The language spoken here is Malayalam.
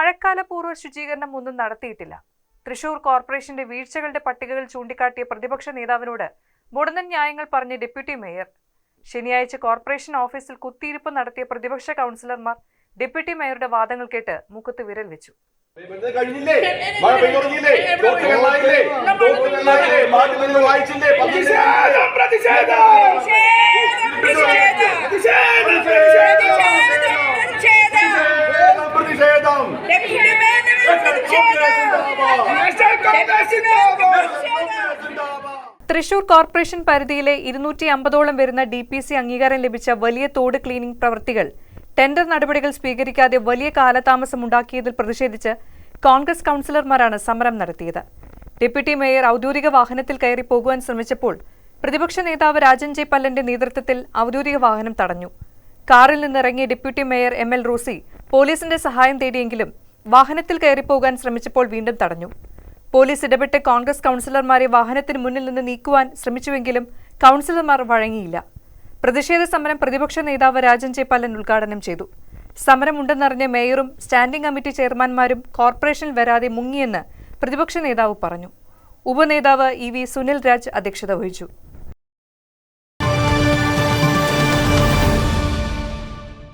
മഴക്കാലപൂർവ ശുചീകരണം ഒന്നും നടത്തിയിട്ടില്ല. തൃശൂർ കോർപ്പറേഷന്റെ വീഴ്ചകളുടെ പട്ടികകൾ ചൂണ്ടിക്കാട്ടിയ പ്രതിപക്ഷ നേതാവിനോട് മുടന്തൻ ന്യായങ്ങൾ പറഞ്ഞ ഡെപ്യൂട്ടി മേയർ. ശനിയാഴ്ച കോർപ്പറേഷൻ ഓഫീസിൽ കുത്തിയിരിപ്പ് നടത്തിയ പ്രതിപക്ഷ കൗൺസിലർമാർ ഡെപ്യൂട്ടി മേയറുടെ വാദങ്ങൾ കേട്ട് മുഖത്ത് വിരൽ വെച്ചു. കഴിഞ്ഞില്ലേ? മഴ പെയ്തുറങ്ങിയില്ലേ വെള്ളായില്ലേ? വെള്ളായില്ലേ? മാധ്യമങ്ങൾ വായിച്ചില്ലേ? പ്രതിഷേധം പ്രതിഷേധം. തൃശൂർ കോർപ്പറേഷൻ പരിധിയിലെ ഇരുന്നൂറ്റി അമ്പതോളം വരുന്ന ഡി പി സി അംഗീകാരം ലഭിച്ച വലിയ തോട് ക്ലീനിംഗ് പ്രവൃത്തികൾ. ടെൻഡർ നടപടികൾ സ്വീകരിക്കാതെ വലിയ കാലതാമസം ഉണ്ടാക്കിയതിൽ പ്രതിഷേധിച്ച് കോൺഗ്രസ് കൗൺസിലർമാരാണ് സമരം നടത്തിയത്. ഡെപ്യൂട്ടി മേയർ ഔദ്യോഗിക വാഹനത്തിൽ കയറി പോകുവാൻ ശ്രമിച്ചപ്പോൾ പ്രതിപക്ഷ നേതാവ് രാജൻ ജെ പല്ലന്റെ നേതൃത്വത്തിൽ ഔദ്യോഗിക വാഹനം തടഞ്ഞു. കാറിൽ നിന്നിറങ്ങിയ deputy mayor M L Rosy പോലീസിന്റെ സഹായം തേടിയെങ്കിലും വാഹനത്തിൽ കയറിപ്പോകാൻ ശ്രമിച്ചപ്പോൾ വീണ്ടും തടഞ്ഞു. പോലീസ് ഇടപെട്ട് കോൺഗ്രസ് കൗൺസിലർമാരെ വാഹനത്തിന് മുന്നിൽ നിന്ന് നീക്കുവാൻ ശ്രമിച്ചുവെങ്കിലും കൗൺസിലർമാർ വഴങ്ങിയില്ല. പ്രതിഷേധ സമരം പ്രതിപക്ഷ നേതാവ് രാജൻ ചേപ്പാലൻ ഉദ്ഘാടനം ചെയ്തു. സമരം ഉണ്ടെന്നറിഞ്ഞ മേയറും സ്റ്റാൻഡിംഗ് കമ്മിറ്റി ചെയർമാൻമാരും കോർപ്പറേഷനിൽ വരാതെ മുങ്ങിയെന്ന് പ്രതിപക്ഷ നേതാവ് പറഞ്ഞു. ഉപനേതാവ് ഇ വി സുനിൽ രാജ് അധ്യക്ഷത വഹിച്ചു.